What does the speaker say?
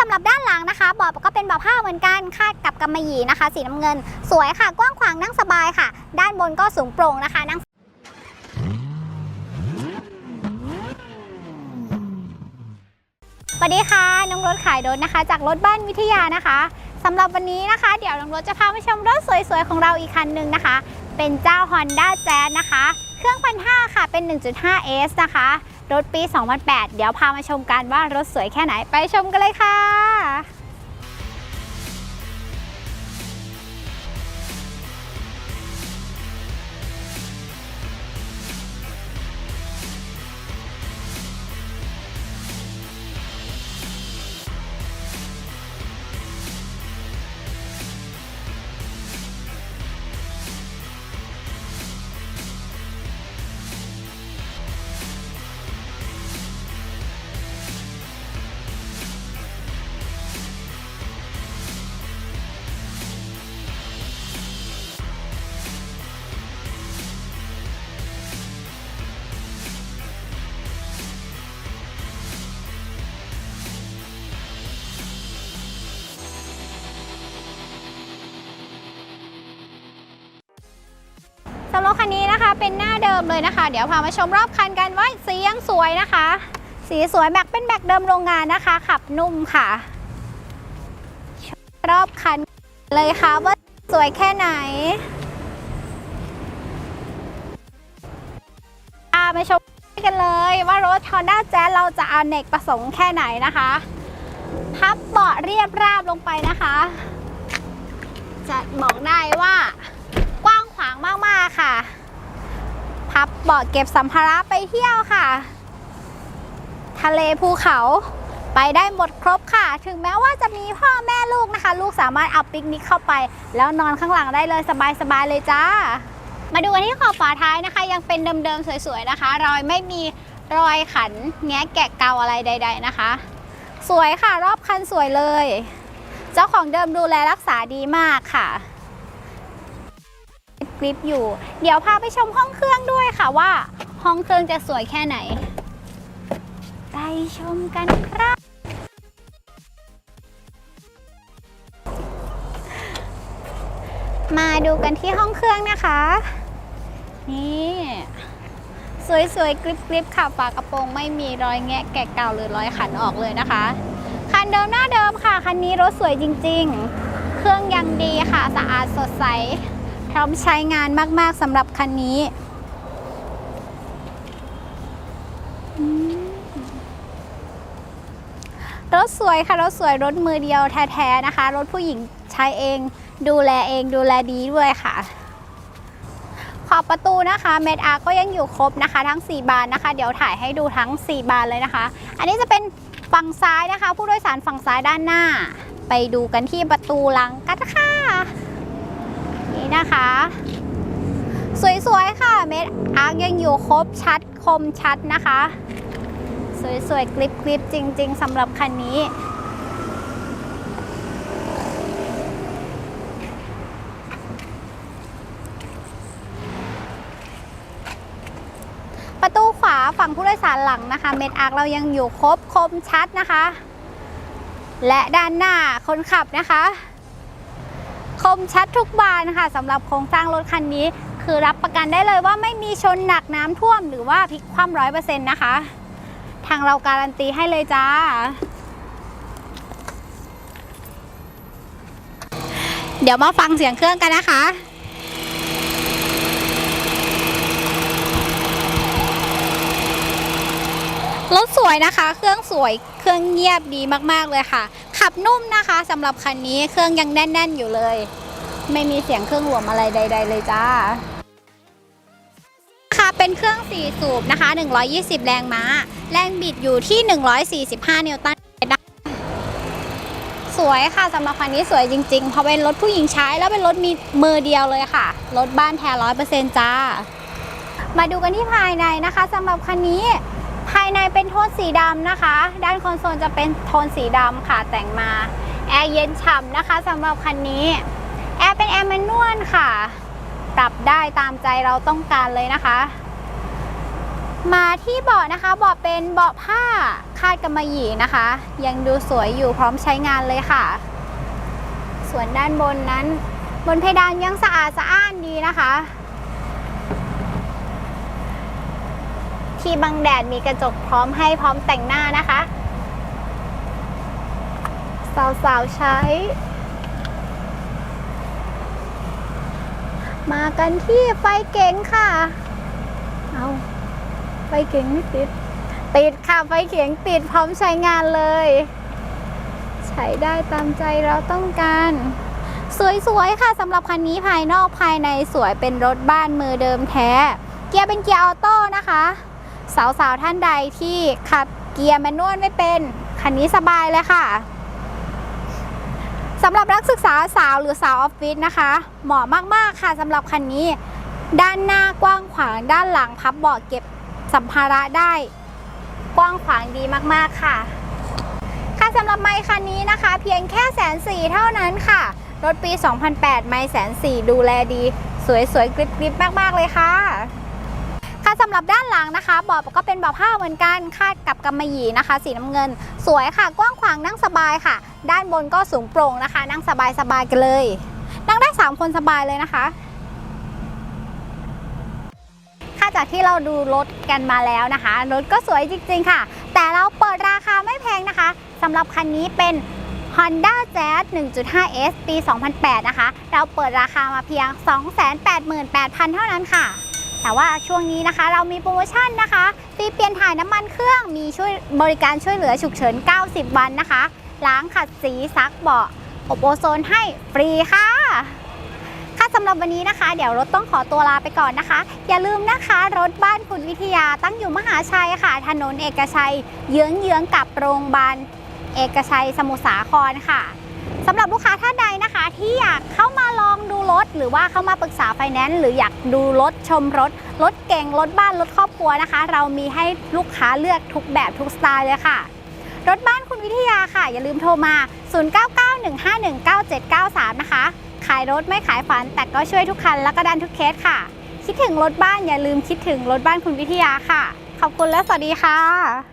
สำหรับด้านหลังนะคะเบาะก็เป็นเบาะผ้าเหมือนกันคาดกับกำมะหยี่นะคะ สีน้ำเงิน สวยค่ะ กว้างขวางนั่งสบายค่ะ ด้านบนก็สูงโปร่งนะคะนั่งสวัสดีค่ะน้องรถขายรถนะคะ จากรถบ้านวิทยานะคะสำหรับวันนี้นะคะ เดี๋ยวน้องรถจะพาไปชมรถสวยๆของเราอีกคันหนึ่งนะคะ เป็นเจ้า Honda Jazz นะคะ เครื่องพันห้าค่ะเป็น 1.5S นะคะ รถปี 2008 เดี๋ยวพามาชมกันว่ารถสวยแค่ไหนไปชมกันเลยค่ะ คันนี้นะคะเป็นหน้าเดิมเลยนะคะ เดี๋ยวพามาชมรอบคันกันว่าสียังสวยนะคะ สีสวยแม็กเป็นแม็กเดิมโรงงานนะคะ ขับนุ่มค่ะ รอบคันเลยค่ะว่าสวยแค่ไหนอาไปชมกันเลยว่ารถ Honda Jazz เราจะเอาเนกประสงค์แค่ไหนนะคะ พับเบาะเรียบราบลงไปนะคะ จะบอกได้ว่า มากๆค่ะ พับเบาะเก็บสัมภาระไปเที่ยวค่ะ ทะเลภูเขาไปได้หมดครบค่ะ ถึงแม้ว่าจะมีพ่อแม่ลูกนะคะ ลูกสามารถเอาปิกนิกเข้าไป แล้วนอนข้างหลังได้เลยสบายๆเลยจ้า มาดูกันที่ขอบฝาท้ายนะคะ ยังเป็นเดิมๆสวยๆนะคะ รอยไม่มีรอยขันแงะแกะเกาอะไรใด ๆนะคะ สวยค่ะรอบคันสวยเลย เจ้าของเดิมดูแลรักษาดีมากค่ะ กริปอยู่ เดี๋ยวพาไปชมห้องเครื่องด้วยค่ะว่า ห้องเครื่องจะสวยแค่ไหน ไปชมกันครับ มาดูกันที่ห้องเครื่องนะคะ นี่สวยๆกริบๆค่ะฝากระโปรงไม่มีรอยแงะแกะเก่าหรือรอยขันออกเลยนะคะ คันเดิมหน้าเดิมค่ะ คันนี้รถสวยจริงๆ เครื่องยังดีค่ะ สะอาดสดใส พร้อมใช้งานมากๆสำหรับคันนี้ รถสวยค่ะ รถสวยรถมือเดียวแท้ๆนะคะ รถผู้หญิงใช้เอง ดูแลเองดูแลดีด้วยค่ะ ขอบประตูนะคะเมดอาร์ก็ยังอยู่ครบนะคะ ทั้ง 4 บานนะคะ เดี๋ยวถ่ายให้ดูทั้ง 4 บานเลยนะคะ อันนี้จะเป็นฝั่งซ้ายนะคะ ผู้โดยสารฝั่งซ้ายด้านหน้า ไปดูกันที่ประตูหลังกันค่ะ นะคะ สวยๆ ค่ะเม็ดอาร์คยังอยู่ครบชัดคมชัดนะคะ สวยๆกริบๆจริง ๆสำหรับคันนี้ประตูขวาฝั่งผู้โดยสารหลังนะคะ เม็ดอาร์คเรายังอยู่ครบคมชัดนะคะ และด้านหน้าคนขับนะคะ มชัดทุกบานค่ะสำหรับโครงสร้างรถคันนี้ คือรับประกันได้เลยว่าไม่มีชนหนักน้ำท่วมหรือว่าพลิกคว่ำร้อยเปอร์เซ็นต์นะคะ ทางเราการันตีให้เลยจ้าเดี๋ยวมาฟังเสียงเครื่องกันนะคะ รถสวยนะคะ เครื่องสวย เครื่องเงียบดีมากๆเลยค่ะ ขับนุ่มนะคะสำหรับคันนี้ เครื่องยังแน่น ๆ อยู่เลย ไม่มีเสียงเครื่องหลวมอะไรใด ๆ เลยจ้าค่ะเป็นเครื่อง 4 สูบนะคะ 120 แรงม้า แรงบิดอยู่ที่ 145 นิวตันเมตรสวยค่ะสำหรับคันนี้สวยจริงๆเพราะเป็นรถผู้หญิงใช้แล้วเป็นรถมีมือเดียวเลยค่ะ รถบ้านแท้ร้อยเปอร์เซ็นต์จ้า มาดูกันที่ภายในนะคะสำหรับคันนี้ภายในเป็นโทนสีดำนะคะ ด้านคอนโซลจะเป็นโทนสีดำค่ะแต่งมา แอร์เย็นฉ่ำนะคะสำหรับคันนี้ แอร์เป็นแอร์แมนนวลค่ะ ปรับได้ตามใจเราต้องการเลยนะคะ มาที่เบาะนะคะเบาะเป็นเบาะผ้าคาดกำมะหยี่นะคะ ยังดูสวยอยู่พร้อมใช้งานเลยค่ะ ส่วนด้านบนนั้น บนเพดานยังสะอาดสะอ้านดีนะคะที่บังแดดมีกระจกพร้อมให้พร้อมแต่งหน้านะคะ สาวๆใช้ มากันที่ไฟเก๋งค่ะ เอาไฟเก๋งไม่ติด ติดค่ะไฟเก๋งติดพร้อมใช้งานเลย ใช้ได้ตามใจเราต้องการ สวยๆค่ะสำหรับคันนี้ภายนอกภายในสวยเป็นรถบ้านมือเดิมแท้ เกียร์เป็นเกียร์ออโต้นะคะ สาวๆท่านใดที่ขับเกียร์แมนนวลไม่เป็น คันนี้สบายเลยค่ะ สำหรับนักศึกษาสาวหรือสาวออฟฟิศนะคะ เหมาะมาก ๆ ค่ะสำหรับคันนี้ ด้านหน้ากว้างขวางด้านหลังพับเบาะเก็บสัมภาระได้ กว้างขวางดีมากๆค่ะ ค่ะสำหรับไมค์คันนี้นะคะ เพียงแค่แสนสี่เท่านั้นค่ะ รถปี 2008 ไมค์แสนสี่ดูแลดี สวยๆกริบๆมาก ๆ เลยค่ะค่ะ สำหรับด้านหลังนะคะเบาะก็เป็นเบาะผ้าเหมือนกันคาดกับกำมะหยี่นะคะ สีน้ำเงิน สวยค่ะ กว้างขวางนั่งสบายค่ะ ด้านบนก็สูงโปร่งนะคะ นั่งสบายๆกันเลย นั่งได้ 3 คนสบายเลยนะคะค่ะจากที่เราดูรถกันมาแล้วนะคะ รถก็สวยจริง ๆ ค่ะ แต่เราเปิดราคาไม่แพงนะคะสำหรับคันนี้เป็น Honda Jazz 1.5S ปี 2008 นะคะ เราเปิดราคามาเพียง 288,000 เท่านั้นค่ะ แต่ว่าช่วงนี้นะคะเรามีโปรโมชั่นนะคะฟรีเปลี่ยนถ่ายน้ำมันเครื่องมีช่วยบริการช่วยเหลือฉุกเฉิน 90 วันนะคะ ล้างขัดสีซักเบาะอบโอโซนให้ฟรีค่ะค่ะสำหรับวันนี้นะคะ เดี๋ยวรถต้องขอตัวลาไปก่อนนะคะ อย่าลืมนะคะ รถบ้านคุณวิทยาตั้งอยู่มหาชัยค่ะ ถนนเอกชัย เยื้องเยื้องๆกับโรงพยาบาลเอกชัยสมุทรสาครค่ะ สำหรับลูกค้าท่านใดนะคะ ที่อยากเข้ามาลองดูรถ หรือว่าเข้ามาปรึกษาไฟแนนซ์หรืออยากดูรถชมรถ รถเก่งรถบ้านรถครอบครัวนะคะ เรามีให้ลูกค้าเลือกทุกแบบทุกสไตล์เลยค่ะ รถบ้านคุณวิทยาค่ะ อย่าลืมโทรมา 0991519793 นะคะ ขายรถไม่ขายฝัน แต่ก็ช่วยทุกคันและก็ดันทุกเคสค่ะ คิดถึงรถบ้านอย่าลืมคิดถึงรถบ้านคุณวิทยาค่ะ ขอบคุณและสวัสดีค่ะ